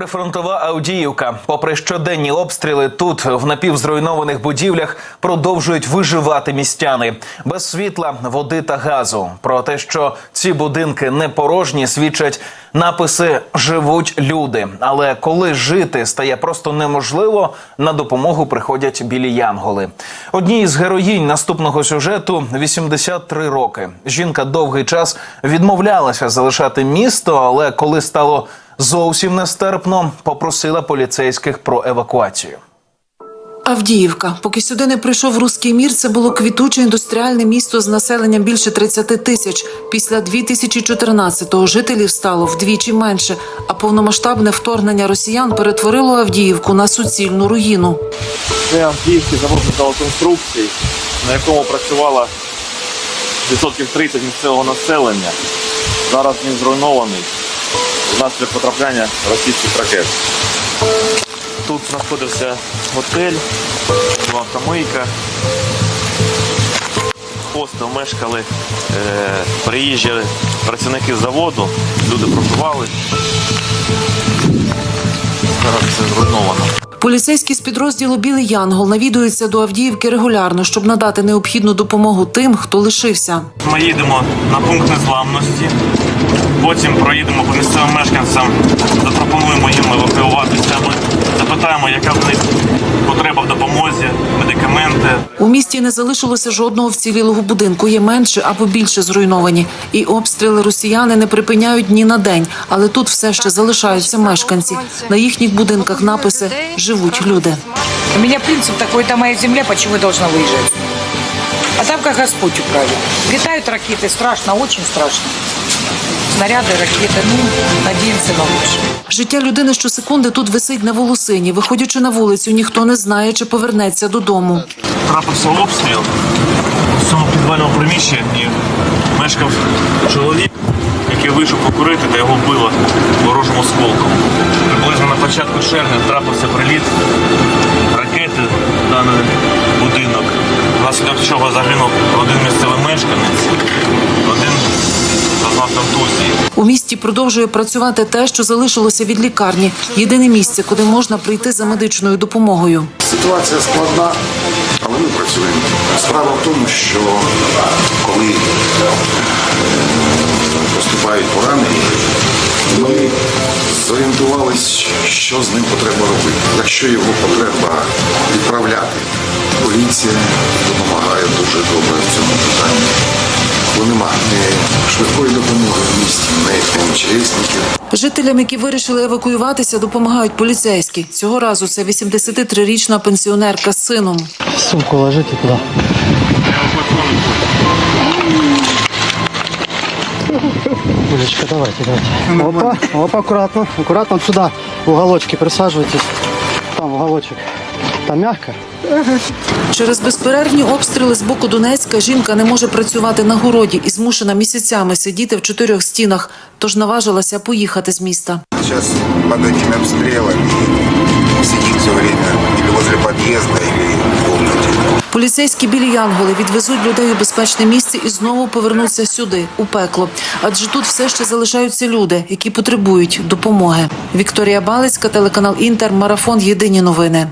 Прифронтова Авдіївка. Попри щоденні обстріли, тут в напівзруйнованих будівлях продовжують виживати містяни без світла, води та газу. Про те, що ці будинки не порожні, свідчать написи Живуть люди. Але коли жити стає просто неможливо, на допомогу приходять білі янголи. Одній із героїнь наступного сюжету 83 роки. Жінка довгий час відмовлялася залишати місто, але коли стало зовсім нестерпно, попросила поліцейських про евакуацію. Авдіївка. Поки сюди не прийшов руський мір, це було квітуче індустріальне місто з населенням більше 30 тисяч. Після 2014-го жителів стало вдвічі менше, а повномасштабне вторгнення росіян перетворило Авдіївку на суцільну руїну. Це Авдіївський завод металоконструкцій, на якому працювало відсотків 30 місцевого населення. Зараз він зруйнований внаслідок потрапляння російських ракет. Тут знаходився готель, була автомийка. Хостел мешкали е, приїжджі працівники заводу, люди працювали. Зараз все зруйновано. Поліцейські з підрозділу Білий Янгол навідуються до Авдіївки регулярно, щоб надати необхідну допомогу тим, хто лишився. Ми їдемо на пункт незламності, потім проїдемо по місцевим мешканцям, запропонуємо їм евакуюватися. Ми запитаємо, яка в них потреба в допомозі. У місті не залишилося жодного вцілілого будинку. Є менше або більше зруйновані. І обстріли росіяни не припиняють ні на день. Але тут все ще залишаються мешканці. На їхніх будинках написи живуть люди. У меня принцип такой, это моя земля, почему я должна выезжать? А там как Господь управит. Летают ракеты, страшно, очень страшно. Снаряды, ракеты, ну, надеемся на лучшее. Життя людини щосекунди тут висить на волосині. Виходячи на вулицю, ніхто не знає, чи повернеться додому. Трапився обстріл. В цьому підвальному приміщенні мешкав чоловік, який вийшов покурити та його вбило ворожим осколком. Приблизно на початку червня трапився приліт ракети в даний будинок, внаслідок чого загинув один місцевий мешканець, один зазнав. У місті продовжує працювати те, що залишилося від лікарні. Єдине місце, куди можна прийти за медичною допомогою. Ситуація складна, але ми працюємо. Справа в тому, що коли е, поступають поранені, ми зорієнтувалися, що з ним потреба робити. Якщо його потреба відправляти, поліція допомагає дуже добре в цьому питанні. Бо нема швидкої допомоги в місті, ні МЧСників. Жителям, які вирішили евакуюватися, допомагають поліцейські. Цього разу це 83-річна пенсіонерка з сином. Сумку ложите туда. Улечка, давайте, давайте. Опа, опа, аккуратно, аккуратно вот сюда, в уголочки присаживайтесь. Там уголочек. Там мягко. Через безперервні обстріли з боку Донецька жінка не може працювати на городі і змушена місяцями сидіти в чотирьох стінах, тож наважилася поїхати з міста. Сейчас под этими обстрелами сидит все время или возле подъезда, или в комнате. Поліцейські білі янголи відвезуть людей у безпечне місце і знову повернуться сюди, у пекло. Адже тут все ще залишаються люди, які потребують допомоги. Вікторія Балицька, телеканал Інтер, марафон Єдині новини.